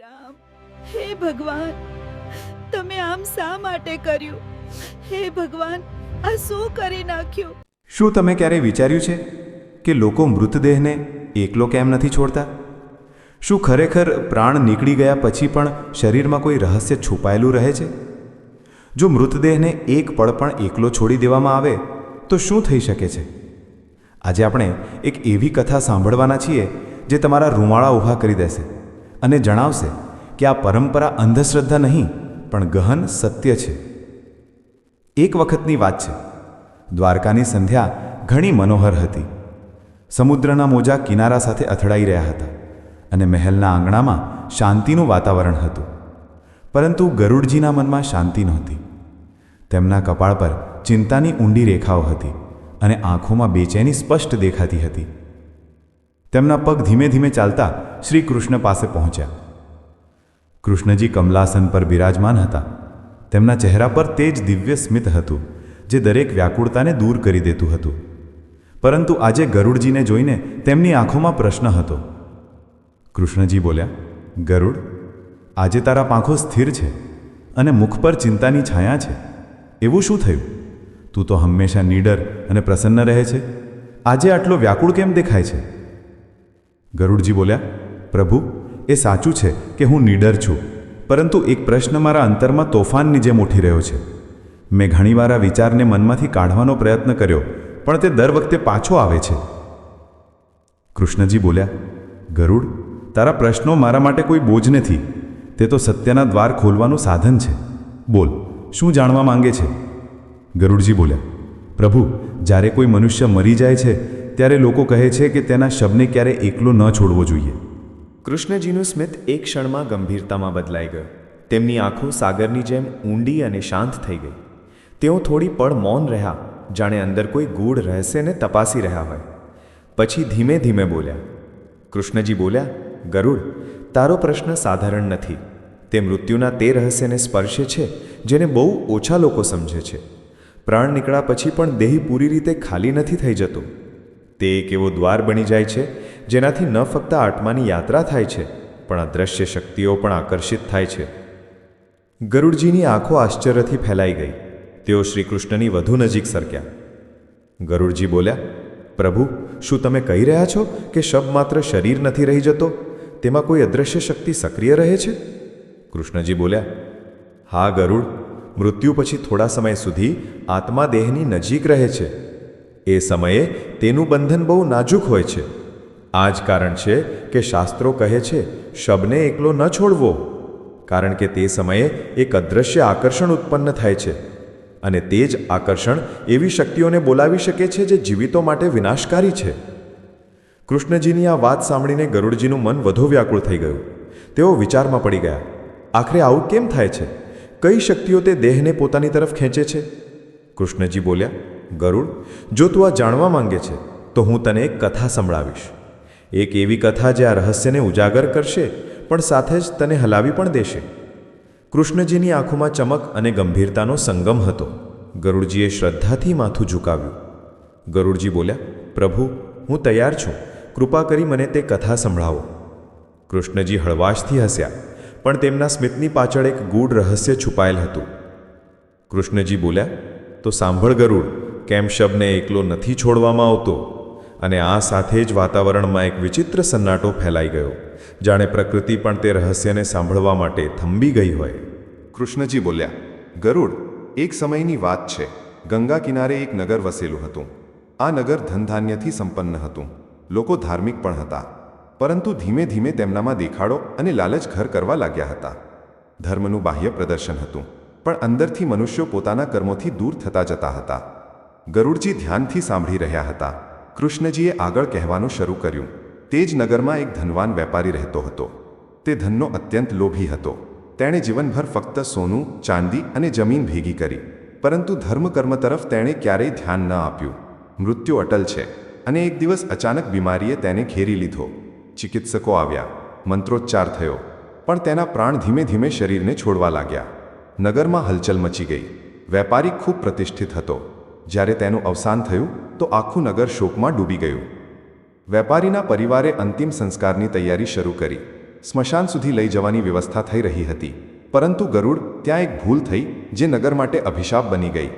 રામ, હે ભગવાન, તમે આમ શા માટે કર્યું? હે ભગવાન, આ શું કરી નાખ્યું? શું તમે ક્યારેય વિચાર્યું છે કે લોકો મૃતદેહને એકલો કેમ નથી છોડતા? શું ખરેખર પ્રાણ નીકળી ગયા પછી પણ શરીરમાં કોઈ રહસ્ય છુપાયેલું રહે છે? જો મૃતદેહને એક પળ પણ એકલો છોડી દેવામાં આવે, તો શું થઈ શકે છે? આજે આપણે એક એવી કથા સાંભળવાના છીએ જે તમારા રૂમાળા ઊભા કરી દેશે. અને જણાવશે કે આ પરંપરા અંધશ્રદ્ધા નહીં, પણ ગહન સત્ય છે. એક વખતની વાત છે. દ્વારકાની સંધ્યા ઘણી મનોહર હતી. સમુદ્રના મોજા કિનારા સાથે અથડાઈ રહ્યા હતા અને મહેલના આંગણામાં શાંતિનું વાતાવરણ હતું. પરંતુ ગરુડજીના મનમાં શાંતિ નહોતી. તેમના કપાળ પર ચિંતાની ઊંડી રેખાઓ હતી અને આંખોમાં બેચેની સ્પષ્ટ દેખાતી હતી. તેમના પગ ધીમે ધીમે ચાલતા શ્રી કૃષ્ણ પાસે પહોંચ્યા. કૃષ્ણજી કમલાસન પર બિરાજમાન હતા. તેમના ચહેરા પર તે જ દિવ્ય સ્મિત હતું, જે દરેક વ્યાકુળતાને દૂર કરી દેતું હતું. પરંતુ આજે ગરુડજીને જોઈને તેમની આંખોમાં પ્રશ્ન હતો. કૃષ્ણજી બોલ્યા, ગરુડ, આજે તારા પાંખો સ્થિર છે અને મુખ પર ચિંતાની છાયા છે. એવું શું થયું? તું તો હંમેશા નીડર અને પ્રસન્ન રહે છે. આજે આટલો વ્યાકુળ કેમ દેખાય છે? ગરુડજી બોલ્યા પ્રભુ, એ સાચું છે કે હું નીડર છું, પરંતુ એક પ્રશ્ન મારા અંતરમાં તોફાનની જેમ ઉઠી રહ્યો છે. મેં ઘણીવાર આ વિચારને મનમાંથી કાઢવાનો પ્રયત્ન કર્યો, પણ તે દર વખતે પાછો આવે છે. કૃષ્ણજી બોલ્યા, ગરુડ, તારા પ્રશ્નો મારા માટે કોઈ બોજ નથી. તે તો સત્યના દ્વાર ખોલવાનું સાધન છે. બોલ, શું જાણવા માંગે છે? ગરુડજી બોલ્યા, પ્રભુ, જ્યારે કોઈ મનુષ્ય મરી જાય છે, ત્યારે લોકો કહે છે કે તેના શબને ક્યારે એકલો ન છોડવો જોઈએ. કૃષ્ણજીનું સ્મિત એક ક્ષણમાં ગંભીરતામાં બદલાઈ ગયું. તેમની આંખો સાગરની જેમ ઊંડી અને શાંત થઈ ગઈ. તેઓ થોડી પળ મૌન રહ્યા, જાણે અંદર કોઈ ગૂઢ રહસ્યને તપાસી રહ્યા હોય. પછી ધીમે ધીમે બોલ્યા, કૃષ્ણજી બોલ્યા, ગરુડ, તારો પ્રશ્ન સાધારણ નથી. તે મૃત્યુના તે રહસ્યને સ્પર્શે છે, જેને બહુ ઓછા લોકો સમજે છે. પ્રાણ નીકળ્યા પછી પણ દેહ પૂરી રીતે ખાલી નથી થઈ જતો. તે એક એવો દ્વાર બની જાય છે, જેનાથી ન ફક્ત આત્માની યાત્રા થાય છે, પણ અદ્રશ્ય શક્તિઓ પણ આકર્ષિત થાય છે. ગરુડજીની આંખો આશ્ચર્યથી ફેલાઈ ગઈ. તેઓ શ્રીકૃષ્ણની વધુ નજીક સરક્યા. ગરુડજી બોલ્યા, પ્રભુ, શું તમે કહી રહ્યા છો કે શબ માત્ર શરીર નથી રહી જતો? તેમાં કોઈ અદ્રશ્ય શક્તિ સક્રિય રહે છે? કૃષ્ણજી બોલ્યા, હા ગરુડ, મૃત્યુ પછી થોડા સમય સુધી આત્મા દેહની નજીક રહે છે. એ સમયે તેનું બંધન બહુ નાજુક હોય છે. આ જ કારણ છે કે શાસ્ત્રો કહે છે, શબને એકલો ન છોડવો. કારણ કે તે સમયે એક અદૃશ્ય આકર્ષણ ઉત્પન્ન થાય છે. અને તે જ આકર્ષણ એવી શક્તિઓને બોલાવી શકે છે જે જીવિતો માટે વિનાશકારી છે. કૃષ્ણજીની આ વાત સાંભળીને ગરુડજીનું મન વધુ વ્યાકુળ થઈ ગયું. તેઓ વિચારમાં પડી ગયા. આખરે આવું કેમ થાય છે? કઈ શક્તિઓ તે દેહને પોતાની તરફ ખેંચે છે? કૃષ્ણજી બોલ્યા ગરુડ, જો તું આ જાણવા માંગે છે, તો હું તને એક કથા સંભળાવીશ. એક એવી કથા જે આ રહસ્યને ઉજાગર કરશે, પણ સાથે જ તને હલાવી પણ દેશે. કૃષ્ણજીની આંખોમાં ચમક અને ગંભીરતાનો સંગમ હતો. ગરુડજીએ શ્રદ્ધાથી માથું ઝુકાવ્યું. ગરુડજી બોલ્યા, પ્રભુ, હું તૈયાર છું. કૃપા કરી મને તે કથા સંભળાવો. કૃષ્ણજી હળવાશથી હસ્યા, પણ તેમના સ્મિતની પાછળ એક ગૂઢ રહસ્ય છુપાયેલ હતું. કૃષ્ણજી બોલ્યા, તો સાંભળ ગરુડ કેમ શબને એકલો નથી છોડવામાં આવતો? અને આ સાથે જ વાતાવરણમાં એક વિચિત્ર સન્નાટો ફેલાઈ ગયો, જાણે પ્રકૃતિ પણ તે રહસ્યને સાંભળવા માટે થંભી ગઈ હોય. કૃષ્ણજી બોલ્યા, ગરુડ, એક સમયની વાત છે. ગંગા કિનારે એક નગર વસેલું હતું. આ નગર ધનધાન્યથી સંપન્ન હતું. લોકો ધાર્મિક પણ હતા. પરંતુ ધીમે ધીમે તેમનામાં દેખાડો અને લાલચ ઘર કરવા લાગ્યા હતા. ધર્મનું બાહ્ય પ્રદર્શન હતું. પણ અંદરથી મનુષ્યો પોતાના કર્મોથી દૂર થતા જતા હતા. ગરુડજી ધ્યાનથી સાંભળી રહ્યા હતા. કૃષ્ણજીએ આગળ કહેવાનું શરૂ કર્યું. તે જ નગરમાં એક ધનવાન વેપારી રહેતો હતો. તે ધનનો અત્યંત લોભી હતો. તેણે જીવનભર ફક્ત સોનું, ચાંદી અને જમીન ભેગી કરી. પરંતુ ધર્મકર્મ તરફ તેણે ક્યારેય ધ્યાન ન આપ્યું. મૃત્યુ અટલ છે અને એક દિવસ અચાનક બીમારીએ તેને ઘેરી લીધો. ચિકિત્સકો આવ્યા. મંત્રોચ્ચાર થયો. પણ તેના પ્રાણ ધીમે ધીમે શરીરને છોડવા લાગ્યા. નગરમાં હલચલ મચી ગઈ. વેપારી ખૂબ પ્રતિષ્ઠિત હતો. જ્યારે તેનું અવસાન થયું, તો આખું નગર શોકમાં ડૂબી ગયું. વેપારીના પરિવારે અંતિમ સંસ્કારની તૈયારી શરૂ કરી. સ્મશાન સુધી લઈ જવાની વ્યવસ્થા થઈ રહી હતી. પરંતુ ગરુડ ત્યાં એક ભૂલ થઈ, જે નગર માટે અભિશાપ બની ગઈ.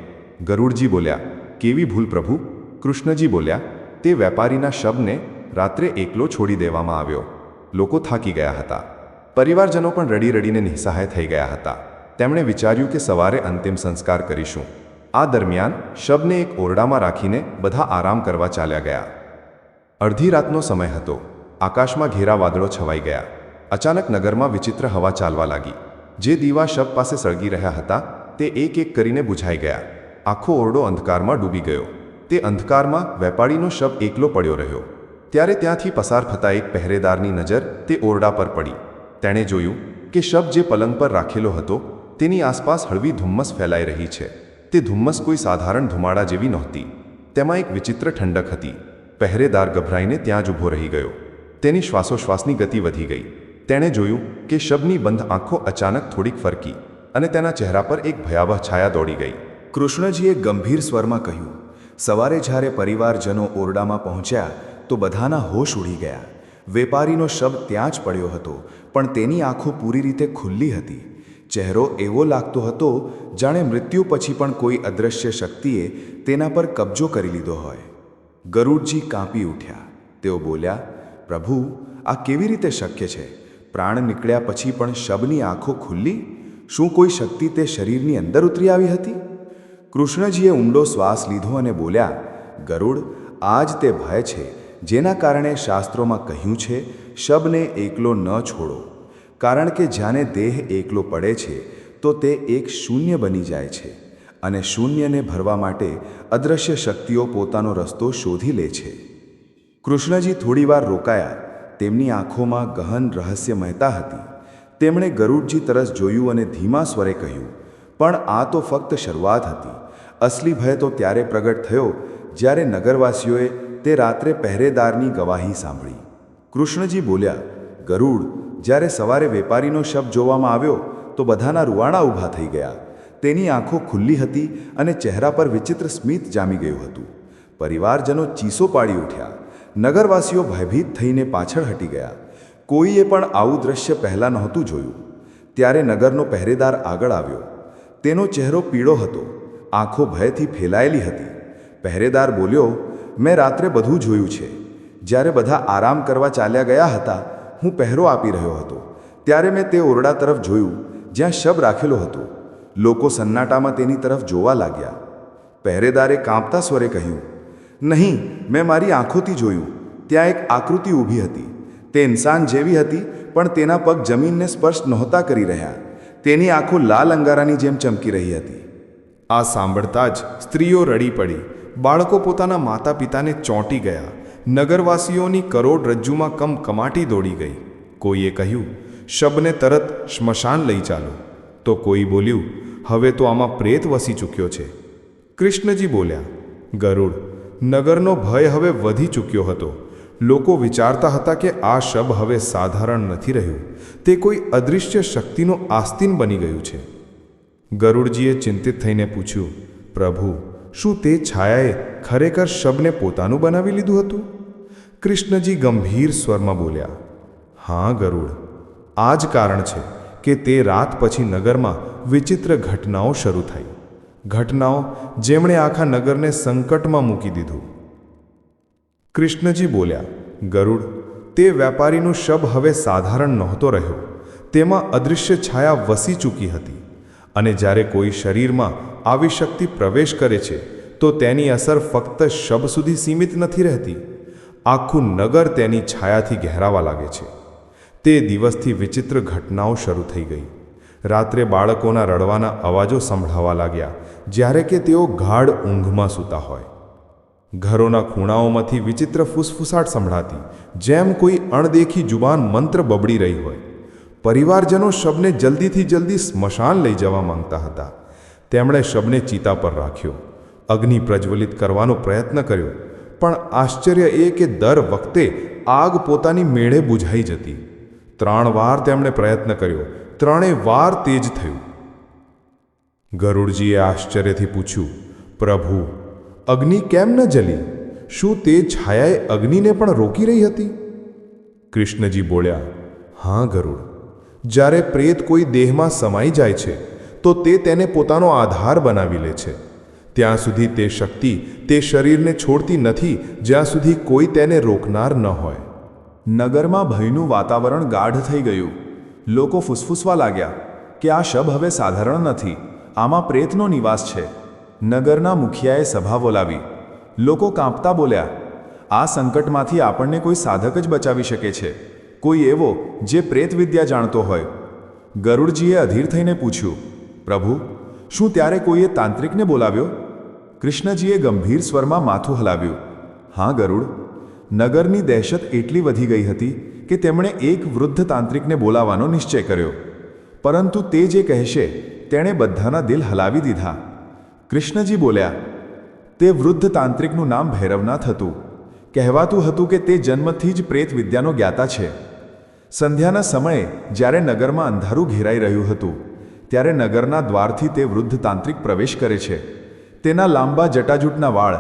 ગરુડજી બોલ્યા, કેવી ભૂલ પ્રભુ? કૃષ્ણજી બોલ્યા, તે વેપારીના શબને રાત્રે એકલો છોડી દેવામાં આવ્યો. લોકો થાકી ગયા હતા. પરિવારજનો પણ રડી રડીને નિસહાય થઈ ગયા હતા. તેમણે વિચાર્યું કે સવારે અંતિમ સંસ્કાર કરીશું. આ દરમિયાન શબને એક ઓરડામાં રાખીને બધા આરામ કરવા ચાલ્યા ગયા. અડધી રાતનો સમય હતો. આકાશમાં ઘેરા વાદળો છવાઈ ગયા. અચાનક નગરમાં વિચિત્ર હવા ચાલવા લાગી. જે દીવા શબ પાસે સળગી રહ્યા હતા, તે એક એક કરીને બુઝાઈ ગયા. આખો ઓરડો અંધકારમાં ડૂબી ગયો. તે અંધકારમાં વેપારીનો શબ એકલો પડ્યો રહ્યો. ત્યારે ત્યાંથી પસાર થતા એક પહેરેદારની નજર તે ઓરડા પર પડી. તેણે જોયું કે શબ જે પલંગ પર રાખેલો હતો, તેની આસપાસ હળવી ધુમ્મસ ફેલાઈ રહી છે. તે ધુમ્મસ કોઈ સાધારણ ધુમાડા જેવી નહોતી. તેમાં એક વિચિત્ર ઠંડક હતી. પહેરેદાર ગભરાઈને ત્યાં જ ઊભો રહી ગયો. તેની શ્વાસોશ્વાસની ગતિ વધી ગઈ. તેણે જોયું કે શબની બંધ આંખો અચાનક થોડીક ફરકી અને તેના ચહેરા પર એક ભયાવહ છાયા દોડી ગઈ. કૃષ્ણજીએ ગંભીર સ્વરમાં કહ્યું, સવારે જ્યારે પરિવારજનો ઓરડામાં પહોંચ્યા, તો બધાના હોશ ઉડી ગયા. વેપારીનો શબ ત્યાં જ પડ્યો હતો, પણ તેની આંખો પૂરી રીતે ખુલ્લી હતી. ચહેરો એવો લાગતો હતો જાણે મૃત્યુ પછી પણ કોઈ અદૃશ્ય શક્તિએ તેના પર કબજો કરી લીધો હોય. ગરુડજી કાંપી ઉઠ્યા. તેઓ બોલ્યા, પ્રભુ, આ કેવી રીતે શક્ય છે? પ્રાણ નીકળ્યા પછી પણ શબની આંખો ખુલ્લી? શું કોઈ શક્તિ તે શરીરની અંદર ઉતરી આવી હતી? કૃષ્ણજીએ ઊંડો શ્વાસ લીધો અને બોલ્યા, ગરુડ આ જ તે ભય છે. જેના કારણે શાસ્ત્રોમાં કહ્યું છે, શબને એકલો ન છોડો. કારણ કે જ્યાંને દેહ એકલો પડે છે, તો તે એક શૂન્ય બની જાય છે અને શૂન્યને ભરવા માટે અદૃશ્ય શક્તિઓ પોતાનો રસ્તો શોધી લે છે. કૃષ્ણજી થોડીવાર રોકાયા, તેમની આંખોમાં ગહન રહસ્ય મહેતા હતી. તેમણે ગરુડજી તરફ જોયું અને ધીમા સ્વરે કહ્યું, પણ આ તો ફક્ત શરૂઆત હતી. અસલી ભય તો ત્યારે પ્રગટ થયો જ્યારે નગરવાસીઓએ તે રાત્રે પહેરેદારની ગવાહી સાંભળી. કૃષ્ણજી બોલ્યા, ગરુડ જ્યારે સવારે વેપારીનો શબ જોવામાં આવ્યો, તો બધાના રૂવાણા ઊભા થઈ ગયા. તેની આંખો ખુલ્લી હતી અને ચહેરા પર વિચિત્ર સ્મિત જામી ગયું હતું. પરિવારજનો ચીસો પાડી ઉઠ્યા. નગરવાસીઓ ભયભીત થઈને પાછળ હટી ગયા. કોઈએ પણ આવું દ્રશ્ય પહેલાં નહોતું જોયું. ત્યારે નગરનો પહેરેદાર આગળ આવ્યો. તેનો ચહેરો પીળો હતો. આંખો ભયથી ફેલાયેલી હતી. પહેરેદાર બોલ્યો, મેં રાત્રે બધું જોયું છે. જ્યારે બધા આરામ કરવા ચાલ્યા ગયા હતા હું પહેરો આપી રહ્યો હતો. ત્યારે મેં તે ઓરડા તરફ જોયું, જ્યાં શબ રાખેલો હતો. લોકો સન્નાટામાં તેની તરફ જોવા લાગ્યા. પહેરેદારે કાંપતા સ્વરે કહ્યું, નહીં, મેં મારી આંખોથી જોયું. ત્યાં એક આકૃતિ ઊભી હતી. તે ઇન્સાન જેવી હતી, પણ તેના પગ જમીનને સ્પર્શ નહોતા કરી રહ્યા. તેની આંખો લાલ અંગારાની જેમ ચમકી રહી હતી. આ સાંભળતા જ સ્ત્રીઓ રડી પડી. બાળકો પોતાના માતા પિતાને ચોંટી ગયા. નગરવાસીઓની કરોડરજ્જુમાં કમ કમાટી દોડી ગઈ. કોઈએ કહ્યું, શબને તરત શ્મશાન લઈ ચાલો. તો કોઈ બોલ્યું, હવે તો આમાં પ્રેત વસી ચૂક્યો છે. કૃષ્ણજી બોલ્યા, ગરુડ, નગરનો ભય હવે વધી ચૂક્યો હતો. લોકો વિચારતા હતા કે આ શબ હવે સાધારણ નથી રહ્યું. તે કોઈ અદૃશ્ય શક્તિનો આસ્તિન બની ગયું છે. ગરુડજીએ ચિંતિત થઈને પૂછ્યું, પ્રભુ, શું તે છાયાએ ખરેખર શબને પોતાનું બનાવી લીધું હતું? કૃષ્ણજી ગંભીર સ્વરમાં બોલ્યા, હા ગરુડ, આ જ કારણ છે કે તે રાત પછી નગરમાં વિચિત્ર ઘટનાઓ શરૂ થઈ. ઘટનાઓ જેમણે આખા નગરને સંકટમાં મૂકી દીધું. કૃષ્ણજી બોલ્યા, ગરુડ, તે વેપારીનું શબ હવે સાધારણ નહોતો રહ્યો. તેમાં અદૃશ્ય છાયા વસી ચૂકી હતી અને જ્યારે કોઈ શરીરમાં આવી શક્તિ પ્રવેશ કરે છે, તો તેની અસર ફક્ત શબ સુધી સીમિત નથી રહેતી. આખું નગર તેની છાયાથી ઘેરાવા લાગે છે. તે દિવસથી વિચિત્ર ઘટનાઓ શરૂ થઈ ગઈ. રાત્રે બાળકોના રડવાના અવાજો સંભળાવા લાગ્યા, જ્યારે કે તેઓ ગાઢ ઊંઘમાં સૂતા હોય. ઘરોના ખૂણાઓમાંથી વિચિત્ર ફૂસફૂસાટ સંભળાતી, જેમ કોઈ અણદેખી જુબાન મંત્ર બબડી રહી હોય. પરિવારજનો શબને જલ્દીથી જલ્દી સ્મશાન લઈ જવા માંગતા હતા. તેમણે શબને ચિતા પર રાખ્યો. અગ્નિ પ્રજ્વલિત કરવાનો પ્રયત્ન કર્યો. પણ આશ્ચર્ય એ કે દર વખતે આગ પોતાની મેળે બુઝાઈ જતી. ત્રણ વાર તેમણે પ્રયત્ન કર્યો. ત્રણેય વાર તેજ થયું. ગરુડજીએ આશ્ચર્યથી પૂછ્યું, પ્રભુ, અગ્નિ કેમ ન જલી? શું તે છાયાએ અગ્નિને પણ રોકી રહી હતી? કૃષ્ણજી બોલ્યા, હા ગરુડ. જ્યારે પ્રેત કોઈ દેહમાં સમાઈ જાય છે, તો તે તેને પોતાનો આધાર બનાવી લે છે. ત્યાં સુધી તે શક્તિ તે શરીરને છોડતી નથી, જ્યાં સુધી કોઈ તેને રોકનાર ન હોય. નગરમાં ભયનું વાતાવરણ ગાઢ થઈ ગયું. લોકો ફૂસફૂસવા લાગ્યા કે આ શબ હવે સાધારણ નથી, આમાં પ્રેતનો નિવાસ છે. નગરના મુખિયાએ સભા બોલાવી. લોકો કાંપતા બોલ્યા, આ સંકટમાંથી આપણને કોઈ સાધક જ બચાવી શકે છે. કોઈ એવો જે પ્રેત વિદ્યા જાણતો હોય. ગરુડજીએ અધીર થઈને પૂછ્યું, પ્રભુ, શું ત્યારે કોઈએ તાંત્રિકને બોલાવ્યો? કૃષ્ણજીએ ગંભીર સ્વરમાં માથું હલાવ્યું. હા, ગરુડ. નગરની દહેશત એટલી વધી ગઈ હતી કે તેમણે એક વૃદ્ધ તાંત્રિકને બોલાવવાનો નિશ્ચય કર્યો. પરંતુ તે જે કહેશે, તેણે બધાના દિલ હલાવી દીધા. કૃષ્ણજી બોલ્યા, તે વૃદ્ધ તાંત્રિકનું નામ ભૈરવનાથ હતું. કહેવાતું હતું કે તે જન્મથી જ પ્રેત વિદ્યાનો જ્ઞાતા છે. સંધ્યાના સમયે જ્યારે નગરમાં અંધારું ઘેરાઈ રહ્યું હતું, ત્યારે નગરના દ્વારથી તે વૃદ્ધ તાંત્રિક પ્રવેશ કરે છે. તેના લાંબા જટાજૂટના વાળ,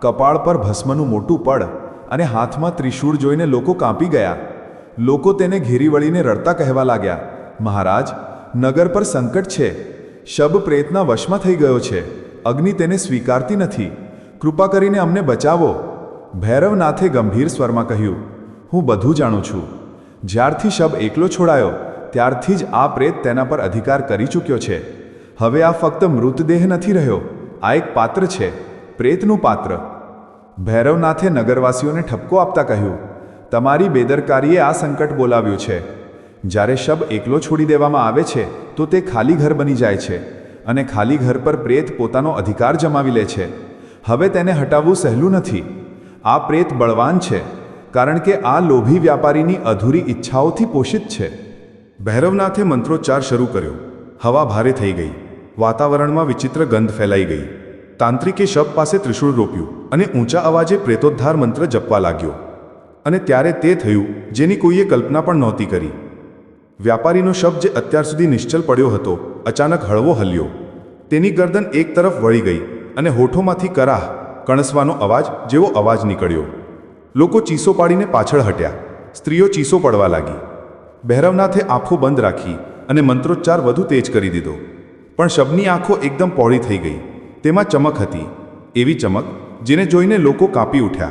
કપાળ પર ભસ્મનું મોટું પડ અને હાથમાં ત્રિશૂળ જોઈને લોકો કાંપી ગયા. લોકો તેને ઘેરી વળીને રડતા કહેવા લાગ્યા, મહારાજ, નગર પર સંકટ છે. શબ પ્રેતના વશમાં થઈ ગયો છે. અગ્નિ તેને સ્વીકારતી નથી. કૃપા કરીને અમને બચાવો. ભૈરવનાથે ગંભીર સ્વરમાં કહ્યું, હું બધું જાણું છું. જ્યારથી શબ એકલો છોડાયો, ત્યારથી જ આ પ્રેત તેના પર અધિકાર કરી ચૂક્યો છે. હવે આ ફક્ત મૃતદેહ નથી રહ્યો. આ એક પાત્ર છે, પ્રેતનું પાત્ર. ભૈરવનાથે નગરવાસીઓને ઠપકો આપતા કહ્યું, તમારી બેદરકારીએ આ સંકટ બોલાવ્યું છે. જ્યારે શબ એકલો છોડી દેવામાં આવે છે, તો તે ખાલી ઘર બની જાય છે અને ખાલી ઘર પર પ્રેત પોતાનો અધિકાર જમાવી લે છે. હવે તેને હટાવવું સહેલું નથી. આ પ્રેત બળવાન છે, કારણ કે આ લોભી વ્યાપારીની અધૂરી ઈચ્છાઓથી પોષિત છે. ભૈરવનાથે મંત્રોચ્ચાર શરૂ કર્યો. હવા ભારે થઈ ગઈ. વાતાવરણમાં વિચિત્ર ગંધ ફેલાઈ ગઈ. તાંત્રિકે શબ પાસે ત્રિશૂળ રોપ્યું અને ઊંચા અવાજે પ્રેતોદ્ધાર મંત્ર જપવા લાગ્યો. અને ત્યારે તે થયું જેની કોઈએ કલ્પના પણ નહોતી કરી. વ્યાપારીનો શબ જે અત્યાર સુધી નિશ્ચલ પડ્યો હતો, અચાનક હળવો હલ્યો. તેની ગરદન એક તરફ વળી ગઈ અને હોઠોમાંથી કરાહ, કણસવાનો અવાજ જેવો અવાજ નીકળ્યો. લોકો ચીસો પાડીને પાછળ હટ્યા. સ્ત્રીઓ ચીસો પડવા લાગી. ભૈરવનાથે આંખો બંધ રાખી અને મંત્રોચ્ચાર વધુ તેજ કરી દીધો. પણ શબની આંખો એકદમ પહોળી થઈ ગઈ. તેમાં ચમક હતી. એવી ચમક જેને જોઈને લોકો કાપી ઉઠ્યા.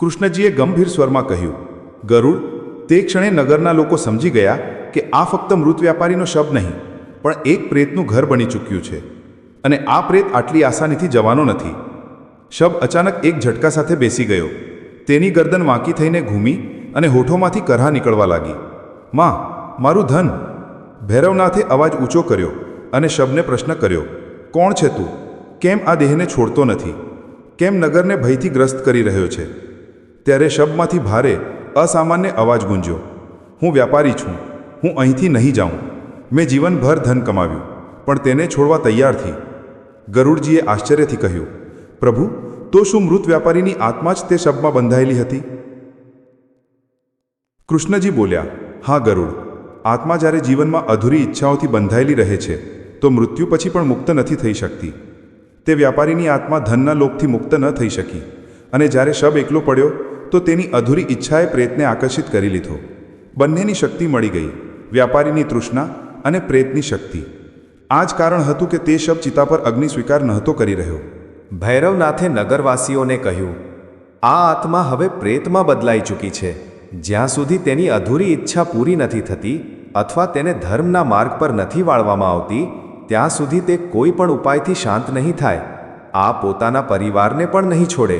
કૃષ્ણજીએ ગંભીર સ્વરમાં કહ્યું, ગરુડ, તે ક્ષણે નગરના લોકો સમજી ગયા કે આ ફક્ત મૃત વ્યાપારીનો શબ નહીં, પણ એક પ્રેતનું ઘર બની ચૂક્યું છે. અને આ પ્રેત આટલી આસાનીથી જવાનો નથી. શબ અચાનક એક ઝટકા સાથે બેસી ગયો. તેની ગરદન વાંકી થઈને ઘૂમી અને હોઠોમાંથી કરહા નીકળવા લાગી. માં, મારું ધન. ભૈરવનાથે અવાજ ઊંચો કર્યો. અને શબને પ્રશ્ન કર્યો, કોણ છે તું? કેમ આ દેહને છોડતો નથી? કેમ નગરને ભયથી ગ્રસ્ત કરી રહ્યો છે? ત્યારે શબમાંથી ભારે, અસામાન્ય અવાજ ગુંજ્યો, હું વ્યાપારી છું. હું અહીંથી નહીં જાઉં. મેં જીવનભર ધન કમાવ્યું, પણ તેને છોડવા તૈયારથી. ગરુડજીએ આશ્ચર્યથી કહ્યું, પ્રભુ, તો શું મૃત વ્યાપારીની આત્મા જ તે શબમાં બંધાયેલી હતી? કૃષ્ણજી બોલ્યા, હા ગરુડ. આત્મા જ્યારે જીવનમાં અધૂરી ઈચ્છાઓથી બંધાયેલી રહે છે તો મૃત્યુ પછી પણ મુક્ત નથી થઈ શકતી. તે વ્યાપારીની આત્મા ધનના લોભથી મુક્ત ન થઈ શકી. અને જ્યારે શબ એકલો પડ્યો, તો તેની અધૂરી ઈચ્છાએ પ્રેતને આકર્ષિત કરી લીધો. બંનેની શક્તિ મળી ગઈ, વ્યાપારીની તૃષ્ણા અને પ્રેતની શક્તિ. આ જ કારણ હતું કે તે શબ ચિતા પર અગ્નિ સ્વીકાર નહોતો કરી રહ્યો. ભૈરવનાથે નગરવાસીઓને કહ્યું, આ આત્મા હવે પ્રેતમાં બદલાઈ ચૂકી છે. જ્યાં સુધી તેની અધૂરી ઈચ્છા પૂરી નથી થતી અથવા તેને ધર્મના માર્ગ પર નથી વાળવામાં આવતી ત્યાં સુધી તે કોઈ પણ ઉપાયથી શાંત નહીં થાય. આ પોતાના પરિવારને પણ નહીં છોડે.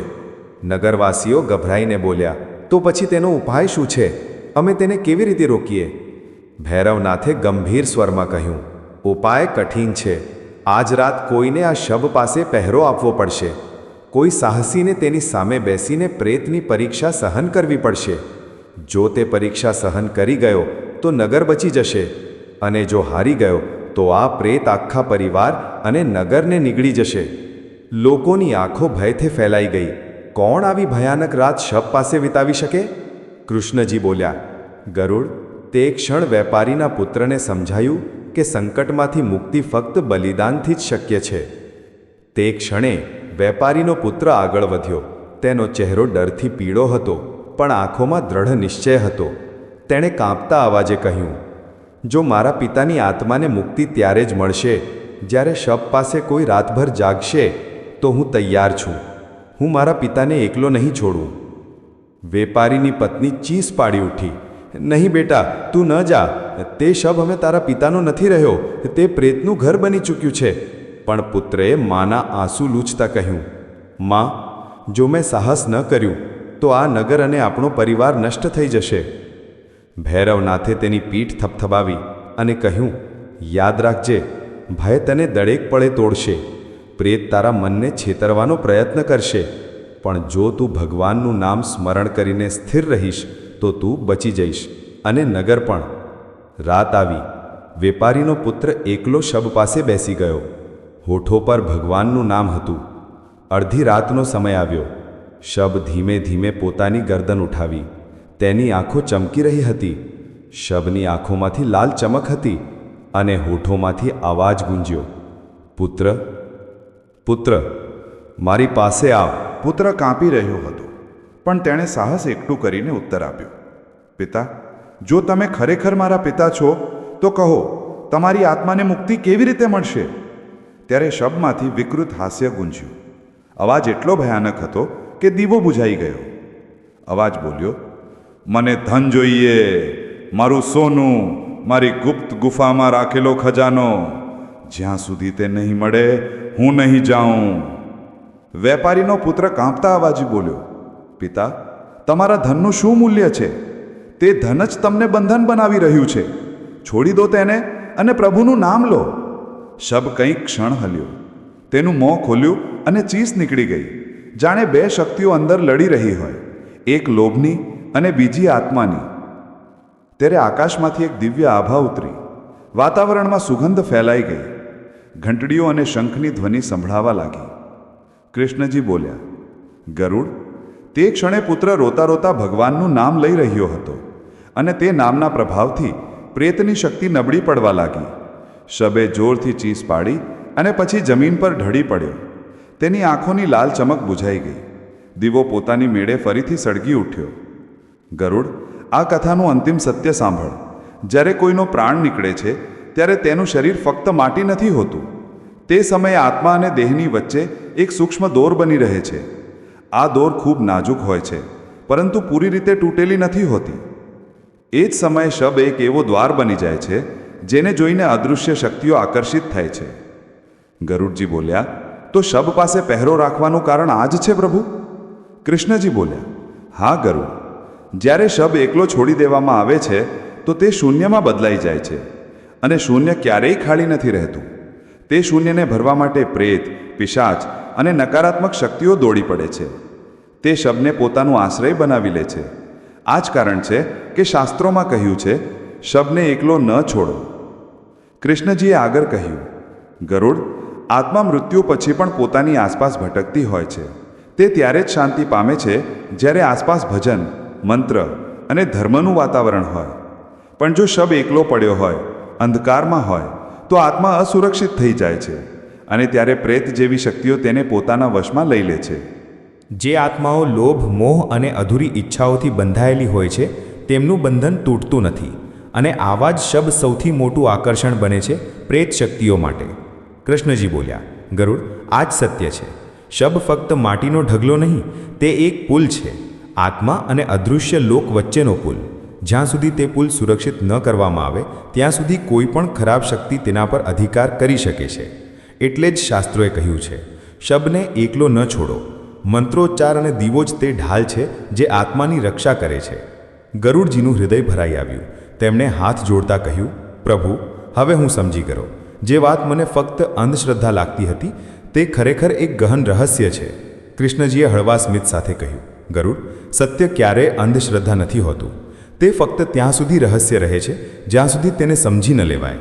નગરવાસીઓ ગભરાઈને બોલ્યા, તો પછી તેનો ઉપાય શું છે? અમે તેને કેવી રીતે રોકીએ? ભૈરવનાથે ગંભીર સ્વરમાં કહ્યું, ઉપાય કઠિન છે. આજ રાત કોઈને આ શબ પાસે પહેરો આપવો પડશે. કોઈ સાહસીને તેની સામે બેસીને પ્રેતની પરીક્ષા સહન કરવી પડશે. જો તે પરીક્ષા સહન કરી ગયો, તો નગર બચી જશે અને જો હારી ગયો તો આ પ્રેત આખા પરિવાર અને નગરને નીકળી જશે. લોકોની આંખો ભયથી ફેલાઈ ગઈ. કોણ આવી ભયાનક રાત શબ પાસે વિતાવી શકે? કૃષ્ણજી બોલ્યા, ગરુડ, તે ક્ષણ વેપારીના પુત્રને સમજાયું કે સંકટમાંથી મુક્તિ ફક્ત બલિદાનથી જ શક્ય છે. તે ક્ષણે વેપારીનો પુત્ર આગળ વધ્યો. તેનો ચહેરો ડરથી પીળો હતો, પણ આંખોમાં દ્રઢ નિશ્ચય હતો. તેણે કાંપતા અવાજે કહ્યું જો મારા પિતાની આત્માને મુક્તિ ત્યારે જ મળશે. જ્યારે શબ પાસે કોઈ રાતભર જાગશે, તો હું તૈયાર છું. હું મારા પિતાને એકલો નહીં છોડું. વેપારીની પત્ની ચીસ પાડી ઉઠી. નહીં બેટા, તું ન જા. તે શબ અમે તારા પિતાનો નથી રહ્યો. તે પ્રેતનું ઘર બની ચૂક્યું છે. પણ પુત્રએ માના આંસુ લૂછતા કહ્યું, માં, જો મેં સાહસ ન કર્યું, તો આ નગર અને આપણો પરિવાર નષ્ટ થઈ જશે. ભૈરવનાથે તેની પીઠ થપથપાવી અને કહ્યું, યાદ રાખજે, ભય તને દડેક પળે તોડશે. પ્રેત તારા મનને છેતરવાનો પ્રયત્ન કરશે. પણ જો તું ભગવાનનું નામ સ્મરણ કરીને સ્થિર રહીશ, તો તું બચી જઈશ. અને નગર પણ. રાત આવી. વેપારીનો પુત્ર એકલો શબ પાસે બેસી ગયો. હોઠો પર ભગવાનનું નામ હતું. અડધી રાતનો સમય આવ્યો. શબ ધીમે ધીમે પોતાની ગરદન ઉઠાવી. તેની આંખો ચમકી રહી હતી. શબની આંખોમાંથી લાલ ચમક હતી અને હોઠોમાંથી અવાજ ગુંજ્યો. પુત્ર પુત્ર, મારી પાસે આવ. પુત્ર કાંપી રહ્યો હતો, પણ તેણે સાહસ એકઠું કરીને ઉત્તર આપ્યો. પિતા, જો તમે ખરેખર મારા પિતા છો, તો કહો, તમારી આત્માને મુક્તિ કેવી રીતે મળશે? ત્યારે શબમાંથી વિકૃત હાસ્ય ગુંજ્યું. અવાજ એટલો ભયાનક હતો કે દીવો બુઝાઈ ગયો. અવાજ બોલ્યો મને ધન જોઈએ, મારું સોનું મારી ગુપ્ત ગુફામાં રાખેલો ખજાનો, જ્યાં સુધી તે નહીં મળે, હું નહીં જાઉં. વેપારીનો પુત્ર કાંપતા અવાજે બોલ્યો, પિતા, તમારા ધનનું શું મૂલ્ય છે? તે ધન જ તમને બંધન બનાવી રહ્યું છે. છોડી દો તેને અને પ્રભુનું નામ લો. શબ કંઈક ક્ષણ હલ્યો. તેનું મોં ખોલ્યું અને ચીસ નીકળી ગઈ. જાણે બે શક્તિઓ અંદર લડી રહી હોય. એક લોભની અને બીજી આત્માની. ત્યારે આકાશમાંથી એક દિવ્ય આભા ઉતરી. વાતાવરણમાં સુગંધ ફેલાઈ ગઈ. ઘંટડીઓ અને શંખની ધ્વનિ સંભળાવા લાગી. કૃષ્ણજી બોલ્યા, ગરુડ, તે ક્ષણે પુત્ર રોતા રોતા ભગવાનનું નામ લઈ રહ્યો હતો અને તે નામના પ્રભાવથી પ્રેતની શક્તિ નબળી પડવા લાગી. શબે જોરથી ચીસ પાડી અને પછી જમીન પર ઢળી પડ્યો. તેની આંખોની લાલ ચમક બુઝાઈ ગઈ. દીવો પોતાની મેળે ફરીથી સળગી ઉઠ્યો. ગરુડ, આ કથાનું અંતિમ સત્ય સાંભળ. જ્યારે કોઈનો પ્રાણ નીકળે છે, ત્યારે તેનું શરીર ફક્ત માટી નથી હોતું. તે સમયે આત્મા અને દેહની વચ્ચે એક સૂક્ષ્મ દોર બની રહે છે. આ દોર ખૂબ નાજુક હોય છે, પરંતુ પૂરી રીતે તૂટેલી નથી હોતી. એ જ સમયે શબ એક એવો દ્વાર બની જાય છે, જેને જોઈને અદૃશ્ય શક્તિઓ આકર્ષિત થાય છે. ગરુડજી બોલ્યા, તો શબ પાસે પહેરો રાખવાનું કારણ આ જ છે પ્રભુ? કૃષ્ણજી બોલ્યા, હા ગરુડ જ્યારે શબ એકલો છોડી દેવામાં આવે છે, તો તે શૂન્યમાં બદલાઈ જાય છે અને શૂન્ય ક્યારેય ખાલી નથી રહેતું. તે શૂન્યને ભરવા માટે પ્રેત, પિશાચ અને નકારાત્મક શક્તિઓ દોડી પડે છે. તે શબને પોતાનું આશ્રય બનાવી લે છે. આ જ કારણ છે કે શાસ્ત્રોમાં કહ્યું છે, શબને એકલો ન છોડો. કૃષ્ણજીએ આગળ કહ્યું, ગરુડ, આત્મા મૃત્યુ પછી પણ પોતાની આસપાસ ભટકતી હોય છે. તે ત્યારે જ શાંતિ પામે છે, જ્યારે આસપાસ ભજન મંત્ર અને ધર્મનું વાતાવરણ હોય. પણ જો શબ એકલો પડ્યો હોય, અંધકારમાં હોય, તો આત્મા અસુરક્ષિત થઈ જાય છે અને ત્યારે પ્રેત જેવી શક્તિઓ તેને પોતાના વશમાં લઈ લે છે. જે આત્માઓ લોભ, મોહ અને અધૂરી ઈચ્છાઓથી બંધાયેલી હોય છે, તેમનું બંધન તૂટતું નથી અને આવા જ શબ સૌથી મોટું આકર્ષણ બને છે પ્રેત શક્તિઓ માટે. કૃષ્ણજી બોલ્યા, ગરુડ, આ જ સત્ય છે. શબ ફક્ત માટીનો ઢગલો નહીં, તે એક પુલ છે. આત્મા અને અદૃશ્ય લોક વચ્ચેનો પુલ. જ્યાં સુધી તે પુલ સુરક્ષિત ન કરવામાં આવે, ત્યાં સુધી કોઈ પણ ખરાબ શક્તિ તેના પર અધિકાર કરી શકે છે. એટલે જ શાસ્ત્રોએ કહ્યું છે, શબને એકલો ન છોડો. મંત્રોચ્ચાર અને દીવો જ તે ઢાલ છે જે આત્માની રક્ષા કરે છે. ગરુડજીનું હૃદય ભરાઈ આવ્યું. તેમણે હાથ જોડતા કહ્યું, પ્રભુ, હવે હું સમજી ગયો. જે વાત મને ફક્ત અંધશ્રદ્ધા લાગતી હતી, તે ખરેખર એક ગહન રહસ્ય છે. કૃષ્ણજીએ હળવા સ્મિત સાથે કહ્યું ગરુડ, સત્ય ક્યારેય અંધશ્રદ્ધા નથી હોતું. તે ફક્ત ત્યાં સુધી રહસ્ય રહે છે, જ્યાં સુધી તેને સમજી ન લેવાય.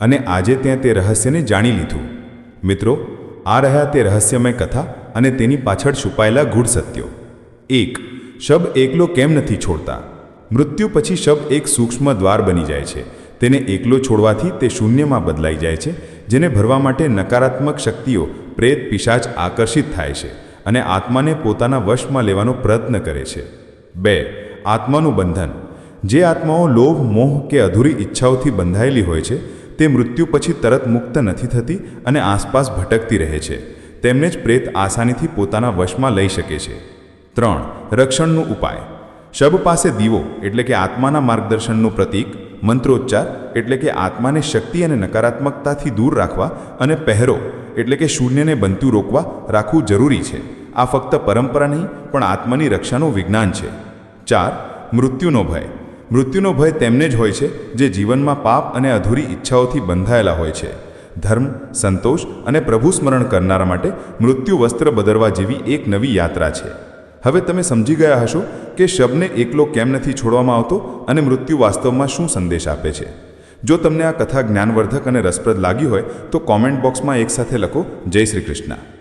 અને આજે ત્યાં તે રહસ્યને જાણી લીધું. મિત્રો, આ રહ્યા તે રહસ્યમય કથા અને તેની પાછળ છુપાયેલા ગૂઢ સત્યો. એક, શબ એકલો કેમ નથી છોડતા? મૃત્યુ પછી શબ એક સૂક્ષ્મ દ્વાર બની જાય છે. તેને એકલો છોડવાથી તે શૂન્યમાં બદલાઈ જાય છે, જેને ભરવા માટે નકારાત્મક શક્તિઓ, પ્રેત, પિશાચ આકર્ષિત થાય છે. અને આત્માને પોતાના વશમાં લેવાનો પ્રયત્ન કરે છે. બે, આત્માનું બંધન. જે આત્માઓ લોભ, મોહ કે અધૂરી ઈચ્છાઓથી બંધાયેલી હોય છે, તે મૃત્યુ પછી તરત મુક્ત નથી થતી અને આસપાસ ભટકતી રહે છે. તેમને જ પ્રેત આસાનીથી પોતાના વશમાં લઈ શકે છે. ત્રણ, રક્ષણનો ઉપાય. શબ પાસે દીવો એટલે કે આત્માના માર્ગદર્શનનું પ્રતીક, મંત્રોચ્ચાર એટલે કે આત્માને શક્તિ અને નકારાત્મકતાથી દૂર રાખવા અને પહેરો એટલે કે શૂન્યને બનતું રોકવા રાખવું જરૂરી છે. આ ફક્ત પરંપરા નહીં, પણ આત્માની રક્ષાનું વિજ્ઞાન છે. ચાર, મૃત્યુનો ભય. મૃત્યુનો ભય તેમને જ હોય છે, જે જીવનમાં પાપ અને અધૂરી ઈચ્છાઓથી બંધાયેલા હોય છે. ધર્મ, સંતોષ અને પ્રભુ સ્મરણ કરનારા માટે મૃત્યુ વસ્ત્ર બદલવા જેવી એક નવી યાત્રા છે. હવે તમે સમજી ગયા હશો કે શબને એકલો કેમ નથી છોડવામાં આવતો અને મૃત્યુ વાસ્તવમાં શું સંદેશ આપે છે. જો તમને આ કથા જ્ઞાનવર્ધક અને રસપ્રદ લાગી હોય, તો કોમેન્ટ બોક્સમાં એકસાથે લખો, જય શ્રી કૃષ્ણ.